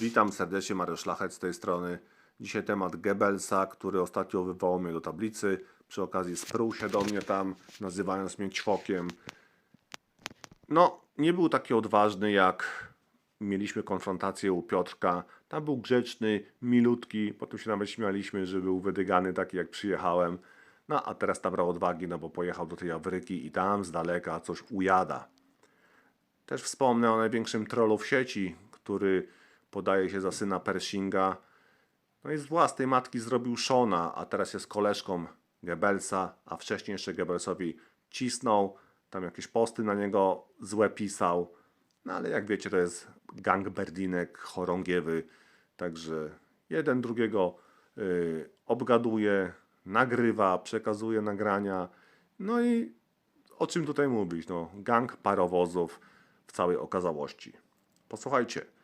Witam serdecznie, Mariusz Szlachet z tej strony. Dzisiaj temat Goebbelsa, który ostatnio wywołał mnie do tablicy. Przy okazji spruł się do mnie tam, nazywając mnie ćwokiem. No, nie był taki odważny jak mieliśmy konfrontację u Piotrka. Tam był grzeczny, milutki, potem się nawet śmialiśmy, że był wydygany taki jak przyjechałem. No, a teraz nabrał odwagi, no bo pojechał do tej Afryki i tam z daleka coś ujada. Też wspomnę o największym trollu w sieci, który podaje się za syna Pershinga. No i z własnej matki zrobił Shona, a teraz jest koleżką Goebbelsa, a wcześniej jeszcze Goebbelsowi cisnął, tam jakieś posty na niego złe pisał. No ale jak wiecie, to jest gang berdinek chorągiewy, także jeden drugiego y, obgaduje, nagrywa, przekazuje nagrania. No i o czym tutaj mówić? No, gang parowozów w całej okazałości. Posłuchajcie,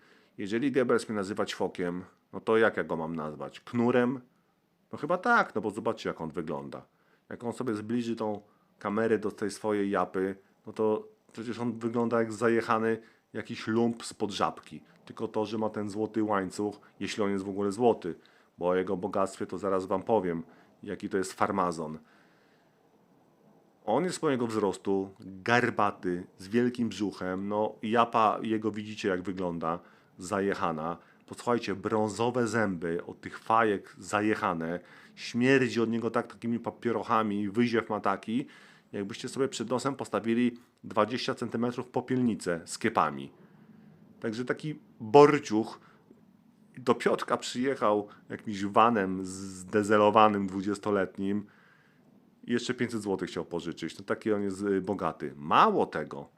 jeżeli Goebbels mnie nazywa ćwokiem, no to jak ja go mam nazwać? Knurem? No chyba tak, no bo zobaczcie jak on wygląda. Jak on sobie zbliży tą kamerę do tej swojej japy, no to przecież on wygląda jak zajechany jakiś lump spod żabki. Tylko to, że ma ten złoty łańcuch, jeśli on jest w ogóle złoty, bo o jego bogactwie to zaraz wam powiem, jaki to jest farmazon. On jest mojego wzrostu, garbaty, z wielkim brzuchem. No, japa jego widzicie, jak wygląda, zajechana. Posłuchajcie, brązowe zęby od tych fajek zajechane. Śmierdzi od niego tak takimi papierochami, wyziew ma taki, jakbyście sobie przed nosem postawili 20 cm popielnicę z kiepami. Także taki borciuch do Piotrka przyjechał jakimś vanem zdezelowanym 20-letnim i jeszcze 500 zł chciał pożyczyć. No taki on jest y, bogaty. Mało tego,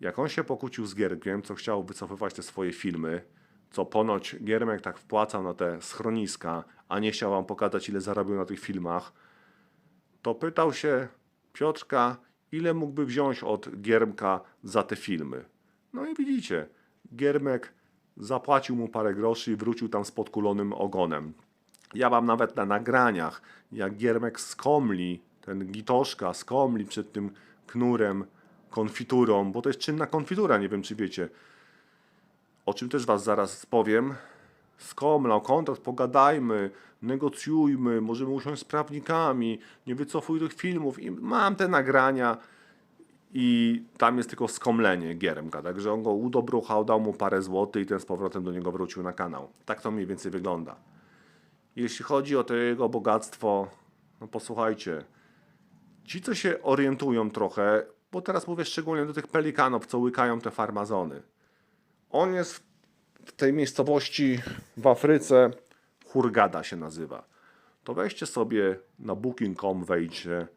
jak on się pokłócił z Gierkiem, co chciał wycofywać te swoje filmy, co ponoć Giermek tak wpłacał na te schroniska, a nie chciał wam pokazać, ile zarobił na tych filmach, to pytał się Piotrka, ile mógłby wziąć od Giermka za te filmy. No i widzicie, Giermek zapłacił mu parę groszy i wrócił tam z podkulonym ogonem. Ja mam nawet na nagraniach, jak Giermek skomli, ten gitoszka skomli przed tym knurem, konfiturą, bo to jest czynna konfitura, nie wiem czy wiecie. O czym też was zaraz powiem. Skomlał, kontrakt, pogadajmy, negocjujmy, możemy usiąść z prawnikami, nie wycofuj tych filmów. I mam te nagrania i tam jest tylko skomlenie Giermka, także on go udobruchał, dał mu parę złotych i ten z powrotem do niego wrócił na kanał. Tak to mniej więcej wygląda. Jeśli chodzi o to jego bogactwo, no posłuchajcie, ci co się orientują trochę, bo teraz mówię szczególnie do tych pelikanów, co łykają te farmazony. On jest w tej miejscowości w Afryce, Hurgada się nazywa. To weźcie sobie na booking.com, wejdźcie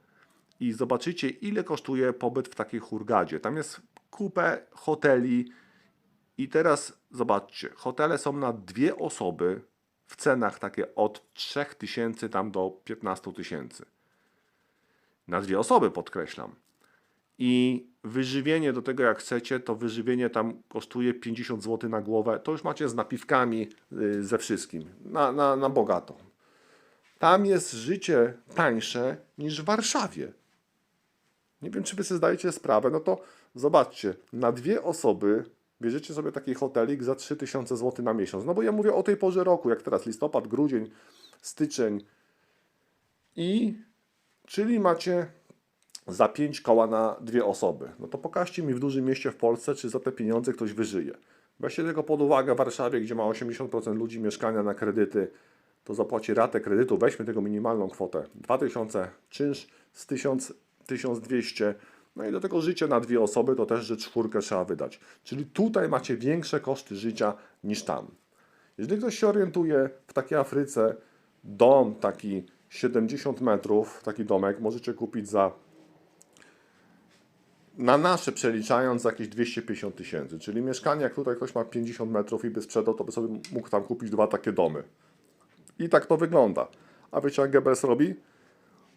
i zobaczycie, ile kosztuje pobyt w takiej Hurgadzie. Tam jest kupę hoteli i teraz zobaczcie, hotele są na dwie osoby w cenach takie od 3000 tam do 15 tysięcy. Na dwie osoby podkreślam. I wyżywienie do tego jak chcecie, to wyżywienie tam kosztuje 50 zł na głowę. To już macie z napiwkami, yy, ze wszystkim. Na, na, na bogato. Tam jest życie tańsze niż w Warszawie. Nie wiem, czy wy sobie zdajecie sprawę, no to zobaczcie, na dwie osoby bierzecie sobie taki hotelik za 3000 zł na miesiąc. No bo ja mówię o tej porze roku, jak teraz listopad, grudzień, styczeń. I czyli macie za 5 koła na dwie osoby. No to pokażcie mi w dużym mieście w Polsce, czy za te pieniądze ktoś wyżyje. Weźcie tylko pod uwagę w Warszawie, gdzie ma 80% ludzi mieszkania na kredyty, to zapłaci ratę kredytu, weźmy tego minimalną kwotę. 2000 czynsz z 1000, 1200. No i do tego życie na dwie osoby to też, że czwórkę trzeba wydać. Czyli tutaj macie większe koszty życia niż tam. Jeżeli ktoś się orientuje w takiej Afryce, dom taki 70 metrów, taki domek możecie kupić za na nasze przeliczając za jakieś 250 tysięcy. Czyli mieszkanie, tutaj ktoś ma 50 metrów i by sprzedał, to by sobie mógł tam kupić dwa takie domy. I tak to wygląda. A wiecie jak Goebbels robi?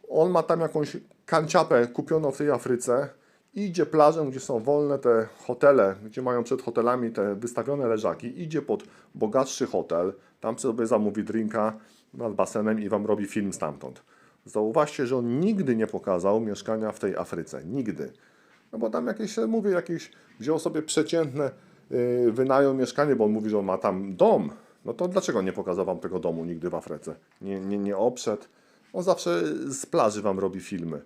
On ma tam jakąś kanciapę kupioną w tej Afryce, idzie plażą, gdzie są wolne te hotele, gdzie mają przed hotelami te wystawione leżaki, idzie pod bogatszy hotel, tam sobie zamówi drinka nad basenem i wam robi film stamtąd. Zauważcie, że on nigdy nie pokazał mieszkania w tej Afryce. Nigdy. No bo tam jakieś, mówię, jakieś, wziął sobie przeciętne yy, wynajął mieszkanie, bo on mówi, że on ma tam dom, no to dlaczego nie pokazał wam tego domu nigdy w Afryce? Nie, nie, nie obszedł. On zawsze z plaży wam robi filmy.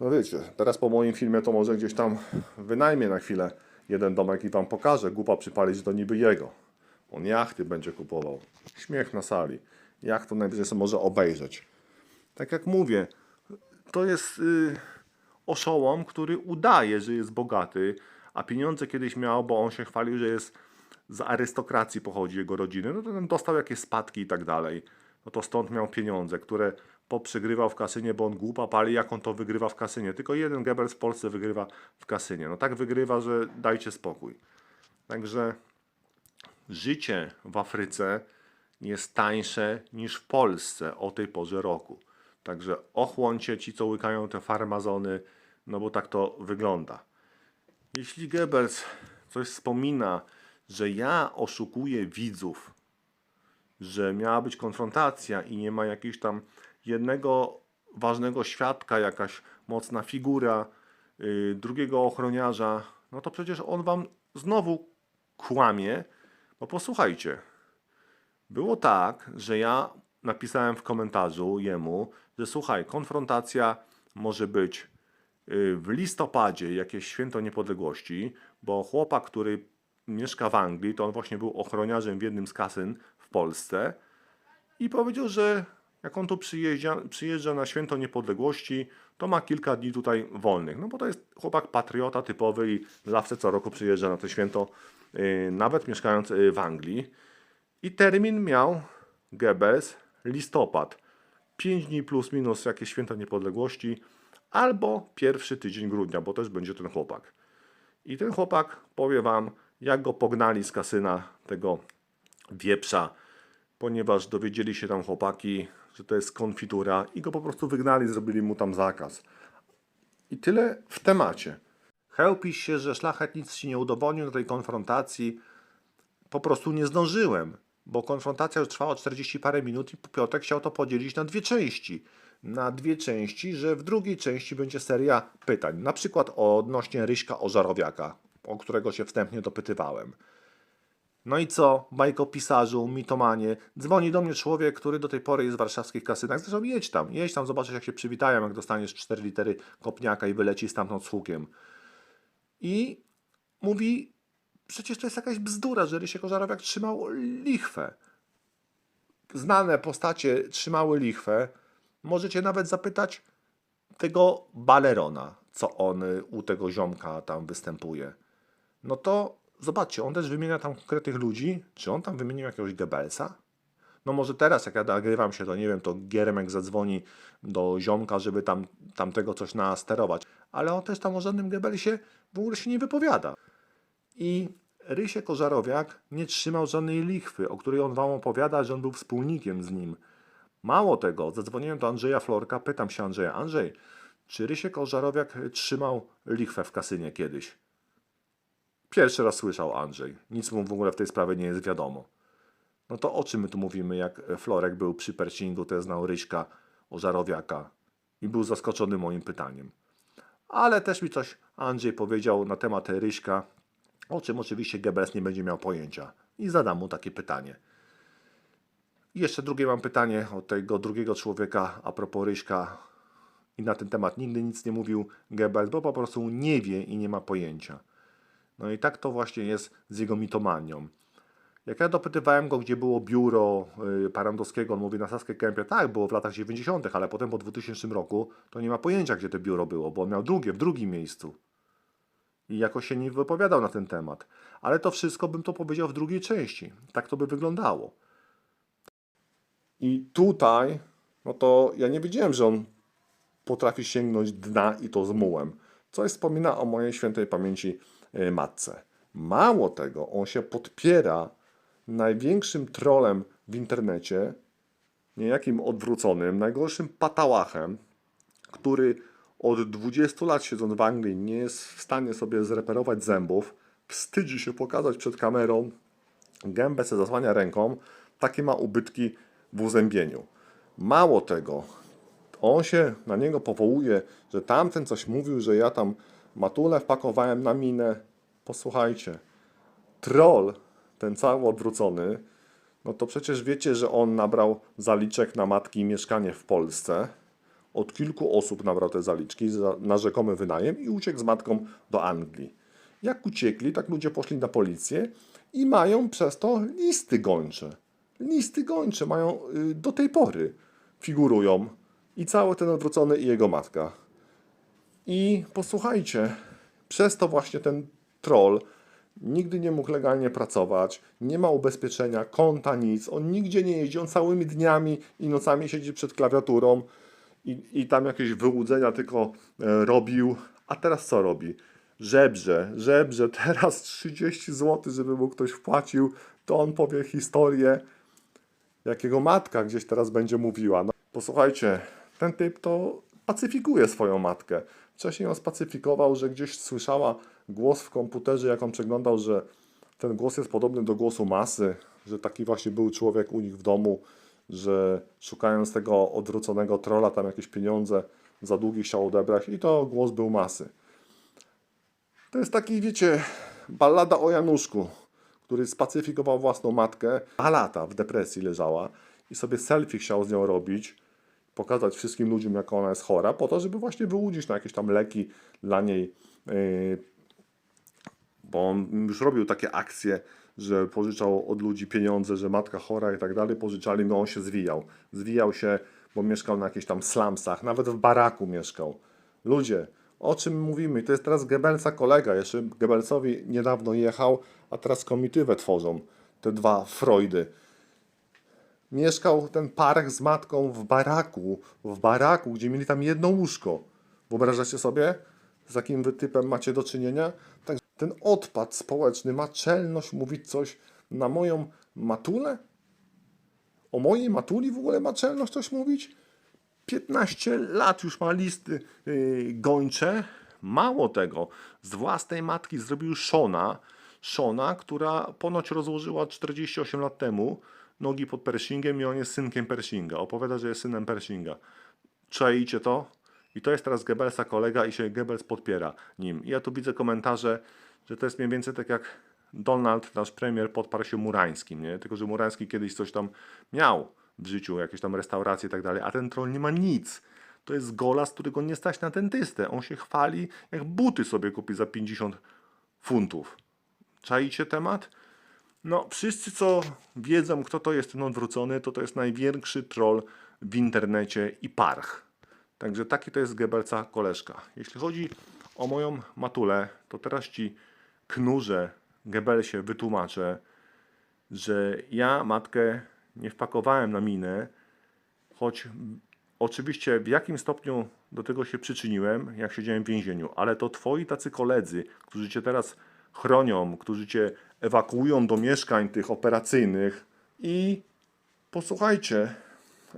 No wiecie, teraz po moim filmie to może gdzieś tam wynajmie na chwilę jeden domek i wam pokaże. Głupa przypalić, to niby jego. On jachty będzie kupował. Śmiech na sali. Jak to najwyżej sobie może obejrzeć. Tak jak mówię, to jest y, oszołom, który udaje, że jest bogaty, a pieniądze kiedyś miał, bo on się chwalił, że jest z arystokracji pochodzi jego rodziny, no to ten dostał jakieś spadki i tak dalej. No to stąd miał pieniądze, które poprzegrywał w kasynie, bo on głupa pali, jak on to wygrywa w kasynie. Tylko jeden Goebbels w Polsce wygrywa w kasynie. No tak wygrywa, że dajcie spokój. Także życie w Afryce jest tańsze niż w Polsce o tej porze roku. Także ochłoncie ci, co łykają te farmazony, no bo tak to wygląda. Jeśli Goebbels coś wspomina, że ja oszukuję widzów, że miała być konfrontacja i nie ma jakiegoś tam jednego ważnego świadka, jakaś mocna figura, yy, drugiego ochroniarza, no to przecież on wam znowu kłamie, bo posłuchajcie, było tak, że ja napisałem w komentarzu jemu, że słuchaj, konfrontacja może być y, w listopadzie, jakieś święto niepodległości, bo chłopak, który mieszka w Anglii, to on właśnie był ochroniarzem w jednym z kasyn w Polsce i powiedział, że jak on tu przyjeżdża, przyjeżdża na święto niepodległości, to ma kilka dni tutaj wolnych. No bo to jest chłopak patriota typowy i zawsze co roku przyjeżdża na to święto, y, nawet mieszkając y, w Anglii. I termin miał Goebbels listopad. 5 dni plus minus jakieś święto niepodległości, albo pierwszy tydzień grudnia, bo też będzie ten chłopak. I ten chłopak, powie wam, jak go pognali z kasyna tego wieprza, ponieważ dowiedzieli się tam chłopaki, że to jest konfitura i go po prostu wygnali, zrobili mu tam zakaz. I tyle w temacie. Chełpisz się, że szlachet nic ci nie udowodnił do tej konfrontacji. Po prostu nie zdążyłem, bo konfrontacja już trwała 40 parę minut i Piotrek chciał to podzielić na dwie części. Na dwie części, że w drugiej części będzie seria pytań, na przykład odnośnie Ryśka Ożarowiaka, o którego się wstępnie dopytywałem. No i co, bajkopisarzu, mitomanie, dzwoni do mnie człowiek, który do tej pory jest w warszawskich kasynach. Zresztą jedź tam, jedź tam, zobaczysz jak się przywitają, jak dostaniesz 4 litery kopniaka i wyleci stamtąd z hukiem. I mówi, przecież to jest jakaś bzdura, że Rysiek Ożarowiak trzymał lichwę. Znane postacie trzymały lichwę. Możecie nawet zapytać tego balerona, co on y, u tego ziomka tam występuje. No to zobaczcie, on też wymienia tam konkretnych ludzi. Czy on tam wymienił jakiegoś Goebbelsa? No może teraz, jak ja nagrywam się, to nie wiem, to Gieremek zadzwoni do ziomka, żeby tam tamtego coś nasterować. Ale on też tam o żadnym Goebbelsie w ogóle się nie wypowiada. I Rysiek Ożarowiak nie trzymał żadnej lichwy, o której on wam opowiada, że on był wspólnikiem z nim. Mało tego, zadzwoniłem do Andrzeja Florka, pytam się Andrzeja, Andrzej, czy Rysiek Ożarowiak trzymał lichwę w kasynie kiedyś? Pierwszy raz słyszał Andrzej. Nic mu w ogóle w tej sprawie nie jest wiadomo. No to o czym my tu mówimy, jak Florek był przy Percingu, to znał Ryśka Ożarowiaka i był zaskoczony moim pytaniem. Ale też mi coś Andrzej powiedział na temat Ryśka, o czym oczywiście Goebbels nie będzie miał pojęcia. I zadam mu takie pytanie. I jeszcze drugie mam pytanie od tego drugiego człowieka a propos Ryśka. I na ten temat nigdy nic nie mówił Goebbels, bo po prostu nie wie i nie ma pojęcia. No i tak to właśnie jest z jego mitomanią. Jak ja dopytywałem go, gdzie było biuro y, Parandowskiego, on mówi na Saskie Kępie, tak, było w latach 90., ale potem po 2000 roku to nie ma pojęcia, gdzie to biuro było, bo on miał drugie, w drugim miejscu. I jakoś się nie wypowiadał na ten temat. Ale to wszystko bym to powiedział w drugiej części. Tak to by wyglądało. I tutaj, no to ja nie wiedziałem, że on potrafi sięgnąć dna i to z mułem. Coś wspomina o mojej świętej pamięci y, matce. Mało tego, on się podpiera największym trolem w internecie, niejakim odwróconym, najgorszym patałachem, który od 20 lat siedząc w Anglii nie jest w stanie sobie zreperować zębów, wstydzi się pokazać przed kamerą, gębę se zasłania ręką, takie ma ubytki w uzębieniu. Mało tego, on się na niego powołuje, że tamten coś mówił, że ja tam matulę wpakowałem na minę. Posłuchajcie, troll, ten cały odwrócony, no to przecież wiecie, że on nabrał zaliczek na matki i mieszkanie w Polsce. Od kilku osób nabrał zaliczki za, na rzekomy wynajem i uciekł z matką do Anglii. Jak uciekli, tak ludzie poszli na policję i mają przez to listy gończe. Listy gończe mają y, do tej pory. Figurują i cały ten odwrócony i jego matka. I posłuchajcie, przez to właśnie ten troll nigdy nie mógł legalnie pracować, nie ma ubezpieczenia, konta, nic. On nigdzie nie jeździ, on całymi dniami i nocami siedzi przed klawiaturą i, i tam jakieś wyłudzenia tylko e, robił. A teraz co robi? Żebrze, żebrze, teraz 30 zł, żeby mu ktoś wpłacił, to on powie historię, jak jego matka gdzieś teraz będzie mówiła. No, posłuchajcie, ten typ to pacyfikuje swoją matkę. Wcześniej ją spacyfikował, że gdzieś słyszała głos w komputerze, jak on przeglądał, że ten głos jest podobny do głosu masy, że taki właśnie był człowiek u nich w domu, że szukając tego odwróconego trola, tam jakieś pieniądze za długi chciał odebrać i to głos był masy. To jest taki, wiecie, ballada o Januszku, który spacyfikował własną matkę. Dwa lata w depresji leżała i sobie selfie chciał z nią robić, pokazać wszystkim ludziom, jak ona jest chora, po to, żeby właśnie wyłudzić na jakieś tam leki dla niej. Yy, bo on już robił takie akcje, że pożyczał od ludzi pieniądze, że matka chora i tak dalej, pożyczali, no on się zwijał. Zwijał się, bo mieszkał na jakichś tam slumsach, nawet w baraku mieszkał. Ludzie, o czym mówimy? To jest teraz Goebbelsa kolega, jeszcze Goebbelsowi niedawno jechał, a teraz komitywę tworzą, te dwa Freudy. Mieszkał ten park z matką w baraku, w baraku, gdzie mieli tam jedno łóżko. Wyobrażacie sobie, z jakim wy typem macie do czynienia? Tak, ten odpad społeczny ma czelność mówić coś na moją matulę? O mojej matuli w ogóle ma czelność coś mówić? 15 lat już ma listy yy, gończe. Mało tego, z własnej matki zrobił Shona. Shona, która ponoć rozłożyła 48 lat temu nogi pod Pershingiem i on jest synkiem Pershinga. Opowiada, że jest synem Pershinga. Czajcie to? I to jest teraz Goebbelsa kolega i się Goebbels podpiera nim. I ja tu widzę komentarze, że to jest mniej więcej tak jak Donald, nasz premier, podparł się Murańskim, nie? Tylko, że Murański kiedyś coś tam miał w życiu, jakieś tam restauracje i tak dalej, a ten troll nie ma nic. To jest golas, którego nie stać na dentystę. On się chwali, jak buty sobie kupi za 50 funtów. Czaicie temat? No, wszyscy co wiedzą, kto to jest ten odwrócony, to to jest największy troll w internecie i parch. Także taki to jest Goebbelsa koleżka. Jeśli chodzi o moją matulę, to teraz ci knurze Goebbelsie wytłumaczę, że ja matkę nie wpakowałem na minę, choć oczywiście w jakim stopniu do tego się przyczyniłem, jak siedziałem w więzieniu, ale to twoi tacy koledzy, którzy cię teraz chronią, którzy cię ewakuują do mieszkań tych operacyjnych i posłuchajcie,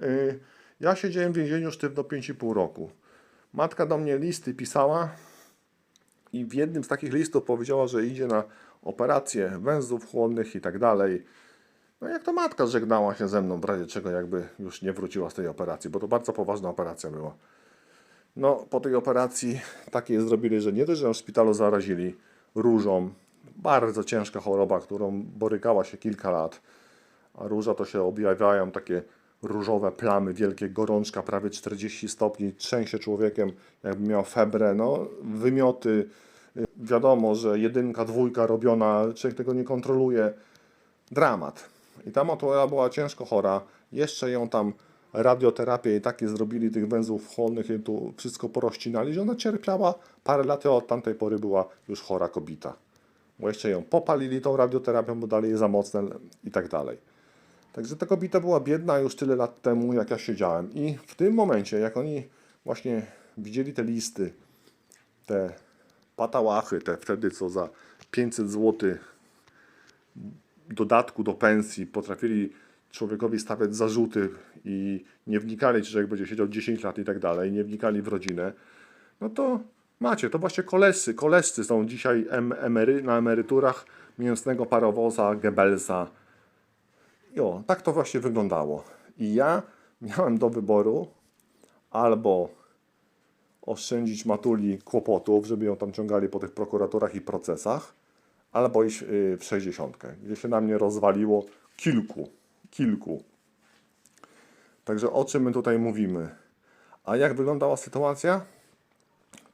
yy, ja siedziałem w więzieniu sztywno 5,5 roku. Matka do mnie listy pisała i w jednym z takich listów powiedziała, że idzie na operację węzłów chłonnych i tak dalej. No jak to matka żegnała się ze mną, w razie czego jakby już nie wróciła z tej operacji, bo to bardzo poważna operacja była. No, po tej operacji takie zrobili, że nie dość, że w szpitalu zarazili różą, bardzo ciężka choroba, którą borykała się kilka lat, a róża to się objawiają takie różowe plamy, wielkie gorączka, prawie 40 stopni, trzęsie człowiekiem, jakby miał febrę, no, wymioty, wiadomo, że jedynka, dwójka robiona, człowiek tego nie kontroluje, dramat. I ta motola była ciężko chora, jeszcze ją tam radioterapię i takie zrobili tych węzłów chłonnych i tu wszystko porościnali, że ona cierpiała parę lat od tamtej pory była już chora kobita. Bo jeszcze ją popalili tą radioterapią, bo dalej jest za mocne i tak dalej. Także ta kobieta była biedna już tyle lat temu, jak ja siedziałem. I w tym momencie, jak oni właśnie widzieli te listy, te patałachy, te wtedy co za 500 zł dodatku do pensji potrafili człowiekowi stawiać zarzuty i nie wnikali, czy człowiek będzie siedział 10 lat i tak dalej, nie wnikali w rodzinę, no to macie, to właśnie koleżcy, koleżcy są dzisiaj em, emery, na emeryturach mięsnego parowoza Goebbelsa. Jo, tak to właśnie wyglądało. I ja miałem do wyboru albo oszczędzić matuli kłopotów, żeby ją tam ciągali po tych prokuratorach i procesach, albo iść y, w 60, gdzie się na mnie rozwaliło kilku, kilku. Także o czym my tutaj mówimy? A jak wyglądała sytuacja?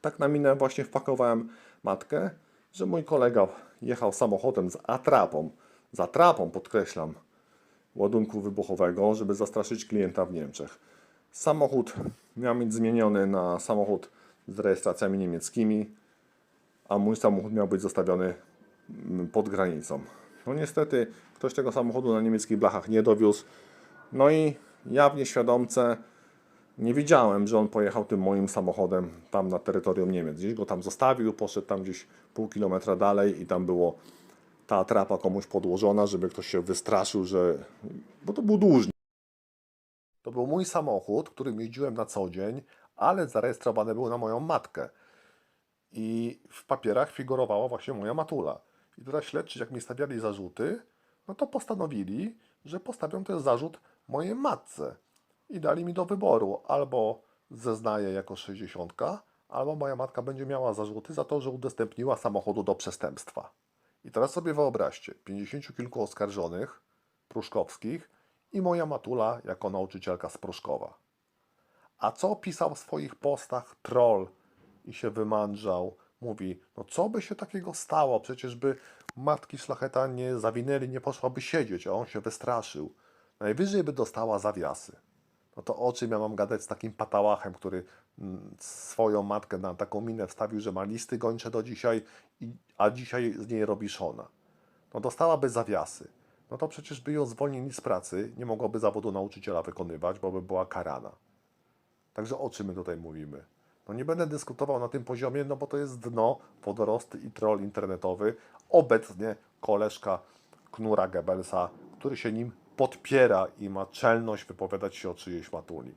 Tak na minę właśnie wpakowałem matkę, że mój kolega jechał samochodem z atrapą, z atrapą podkreślam, ładunku wybuchowego, żeby zastraszyć klienta w Niemczech. Samochód miał być zmieniony na samochód z rejestracjami niemieckimi, a mój samochód miał być zostawiony mm, pod granicą. No niestety ktoś tego samochodu na niemieckich blachach nie dowiózł. No i ja w nieświadomce nie wiedziałem, że on pojechał tym moim samochodem tam na terytorium Niemiec. Gdzieś go tam zostawił, poszedł tam gdzieś pół kilometra dalej i tam było ta atrapa komuś podłożona, żeby ktoś się wystraszył, że... Bo to był dłużnik. To był mój samochód, którym jeździłem na co dzień, ale zarejestrowany był na moją matkę. I w papierach figurowała właśnie moja matula. I teraz śledczy, jak mi stawiali zarzuty, no to postanowili, że postawią ten zarzut mojej matce. I dali mi do wyboru albo zeznaję jako 60, albo moja matka będzie miała zarzuty za to, że udostępniła samochodu do przestępstwa. I teraz sobie wyobraźcie, 50 kilku oskarżonych, pruszkowskich i moja matula jako nauczycielka z Pruszkowa. A co pisał w swoich postach troll i się wymądrzał? Mówi, no co by się takiego stało? Przecież by matki szlacheta nie zawinęli, nie poszłaby siedzieć, a on się wystraszył. Najwyżej by dostała zawiasy. No to o czym ja mam gadać z takim patałachem, który mm, swoją matkę na taką minę wstawił, że ma listy gończe do dzisiaj, a dzisiaj z niej robi szona. No dostałaby zawiasy. No to przecież by ją zwolnili z pracy, nie mogłaby zawodu nauczyciela wykonywać, bo by była karana. Także o czym my tutaj mówimy? No nie będę dyskutował na tym poziomie, no bo to jest dno, wodorosty i troll internetowy. Obecnie koleżka Knura Goebbelsa, który się nim podpiera i ma czelność wypowiadać się o czyjejś matuli.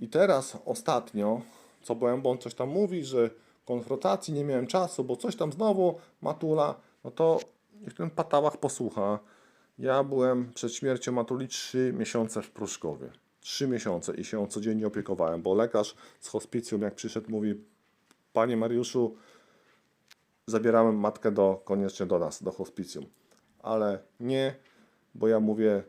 I teraz ostatnio, co byłem, bo on coś tam mówi, że konfrontacji nie miałem czasu, bo coś tam znowu matula, no to niech ten patałach posłucha. Ja byłem przed śmiercią matuli 3 miesiące w Pruszkowie. 3 miesiące i się codziennie opiekowałem, bo lekarz z hospicjum jak przyszedł mówi Panie Mariuszu, zabierałem matkę do, koniecznie do nas, do hospicjum. Ale nie, bo ja mówię,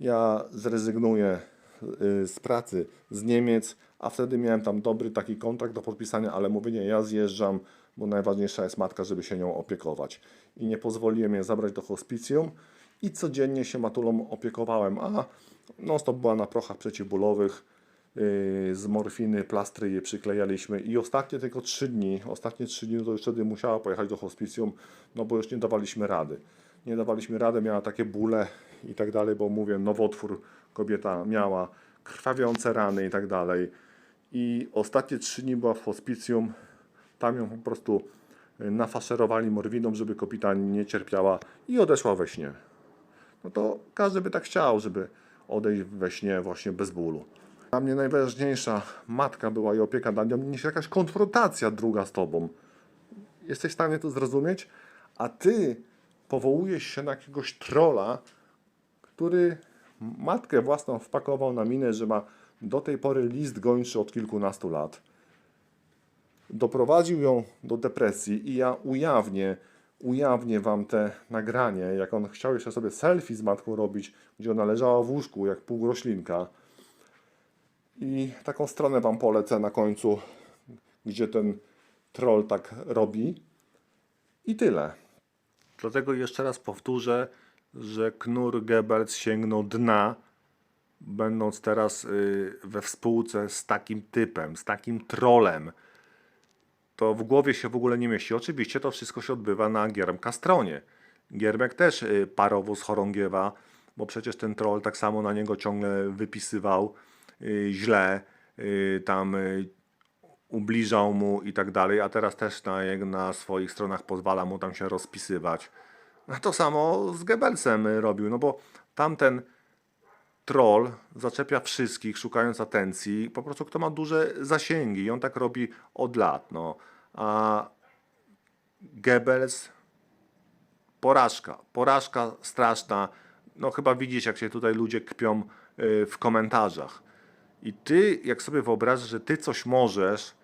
ja zrezygnuję y, z pracy z Niemiec, a wtedy miałem tam dobry taki kontrakt do podpisania, ale mówię, nie, ja zjeżdżam, bo najważniejsza jest matka, żeby się nią opiekować. I nie pozwoliłem jej zabrać do hospicjum i codziennie się matulą opiekowałem, a non stop była na prochach przeciwbólowych, yy, z morfiny, plastry je przyklejaliśmy i ostatnie tylko trzy dni, ostatnie trzy dni to już wtedy musiała pojechać do hospicjum, no bo już nie dawaliśmy rady. Nie dawaliśmy rady, miała takie bóle i tak dalej, bo mówię, nowotwór kobieta miała, krwawiące rany i tak dalej. I ostatnie trzy dni była w hospicjum, tam ją po prostu y, nafaszerowali morwiną, żeby kobieta nie cierpiała i odeszła we śnie. No to każdy by tak chciał, żeby odejść we śnie właśnie bez bólu. Dla mnie najważniejsza matka była i opieka nad nią niż jakaś konfrontacja druga z tobą. Jesteś w stanie to zrozumieć? A ty powołujesz się na jakiegoś trola, który matkę własną wpakował na minę, że ma do tej pory list gończy od kilkunastu lat. Doprowadził ją do depresji i ja ujawnię, ujawnię wam te nagranie, jak on chciał jeszcze sobie selfie z matką robić, gdzie ona leżała w łóżku jak półroślinka. I taką stronę wam polecę na końcu, gdzie ten troll tak robi. I tyle. Dlatego jeszcze raz powtórzę, że Knur Goebbels sięgnął dna, będąc teraz y, we współce z takim typem, z takim trolem. To w głowie się w ogóle nie mieści. Oczywiście to wszystko się odbywa na Giermka stronie. Giermek też y, parowóz chorągiewa, bo przecież ten troll tak samo na niego ciągle wypisywał y, źle, tam ubliżał mu i tak dalej, a teraz też na, na swoich stronach pozwala mu tam się rozpisywać. No to samo z Goebbelsem robił, no bo tamten troll zaczepia wszystkich, szukając atencji, po prostu kto ma duże zasięgi i on tak robi od lat, no. A Goebbels porażka, porażka straszna. No chyba widzisz, jak się tutaj ludzie kpią y, w komentarzach. I ty, jak sobie wyobrażasz, że ty coś możesz,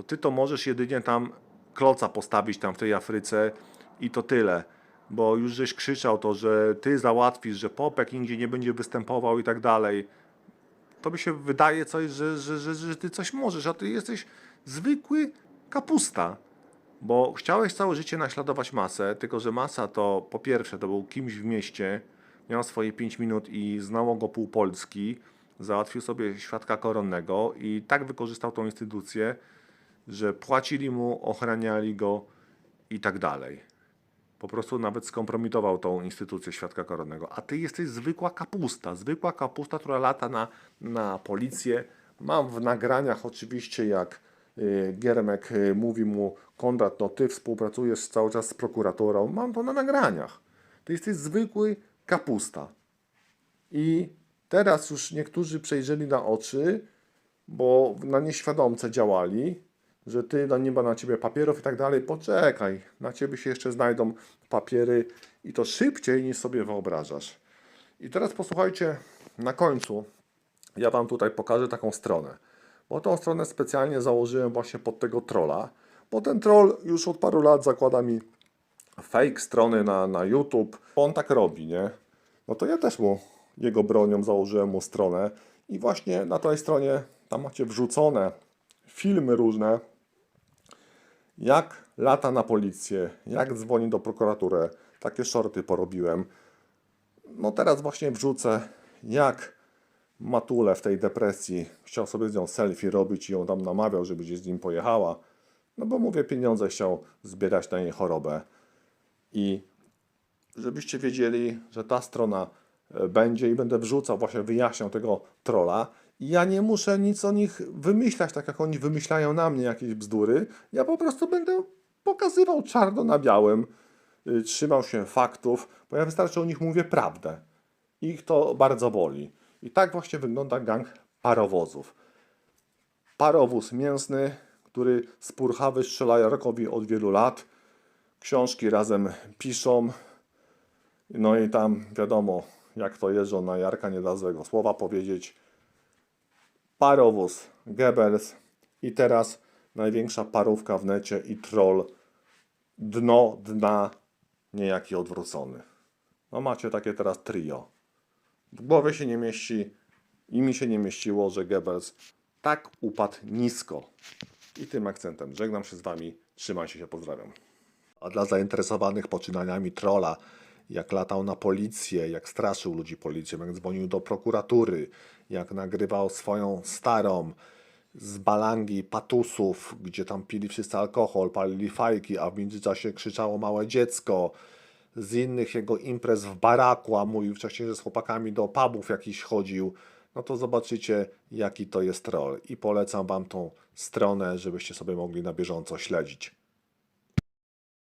to ty to możesz jedynie tam kloca postawić tam w tej Afryce i to tyle. Bo już żeś krzyczał to, że ty załatwisz, że Popek nigdzie nie będzie występował i tak dalej. To mi się wydaje coś, że, że, że, że ty coś możesz, a ty jesteś zwykły kapusta. Bo chciałeś całe życie naśladować masę, tylko że masa to po pierwsze to był kimś w mieście, miał swoje 5 minut i znało go pół Polski, załatwił sobie świadka koronnego i tak wykorzystał tą instytucję, że płacili mu, ochraniali go i tak dalej. Po prostu nawet skompromitował tą instytucję świadka koronnego. A ty jesteś zwykła kapusta, zwykła kapusta, która lata na, na policję. Mam w nagraniach oczywiście, jak y, Giermek y, mówi mu, Konrad, no ty współpracujesz cały czas z prokuraturą. Mam to na nagraniach. Ty jesteś zwykły kapusta. I teraz już niektórzy przejrzeli na oczy, bo na nieświadomce działali, że ty no nie ma na ciebie papierów i tak dalej. Poczekaj, na ciebie się jeszcze znajdą papiery i to szybciej niż sobie wyobrażasz. I teraz posłuchajcie, na końcu ja wam tutaj pokażę taką stronę. Bo tą stronę specjalnie założyłem właśnie pod tego trolla, bo ten troll już od paru lat zakłada mi fake strony na, na YouTube. On tak robi, nie? No to ja też mu jego bronią założyłem mu stronę i właśnie na tej stronie tam macie wrzucone filmy różne, jak lata na policję, jak dzwoni do prokuratury. Takie shorty porobiłem. No teraz właśnie wrzucę, jak Matule w tej depresji chciał sobie z nią selfie robić i ją tam namawiał, żeby gdzieś z nim pojechała. No bo mówię, pieniądze chciał zbierać na jej chorobę. I żebyście wiedzieli, że ta strona e, będzie i będę wrzucał, właśnie wyjaśniał tego trolla. Ja nie muszę nic o nich wymyślać, tak jak oni wymyślają na mnie jakieś bzdury. Ja po prostu będę pokazywał czarno na białym, y, trzymał się faktów, bo ja wystarczy o nich mówię prawdę. Ich to bardzo boli. I tak właśnie wygląda gang parowozów. Parowóz mięsny, który z Purchawy strzela Jarkowi od wielu lat. Książki razem piszą. No i tam wiadomo, jak to jeżdżą na Jarka, nie da złego słowa powiedzieć. Parowóz Goebbels i teraz największa parówka w necie i troll. Dno dna niejaki odwrócony. No macie takie teraz trio. W głowie się nie mieści i mi się nie mieściło, że Goebbels tak upadł nisko. I tym akcentem żegnam się z Wami. Trzymajcie się, pozdrawiam. A dla zainteresowanych poczynaniami trolla, jak latał na policję, jak straszył ludzi policją, jak dzwonił do prokuratury, jak nagrywał swoją starą z balangi patusów, gdzie tam pili wszyscy alkohol, palili fajki, a w międzyczasie krzyczało małe dziecko, z innych jego imprez w baraku, a mówił wcześniej, że z chłopakami do pubów jakiś chodził, no to zobaczycie, jaki to jest troll. I polecam Wam tą stronę, żebyście sobie mogli na bieżąco śledzić.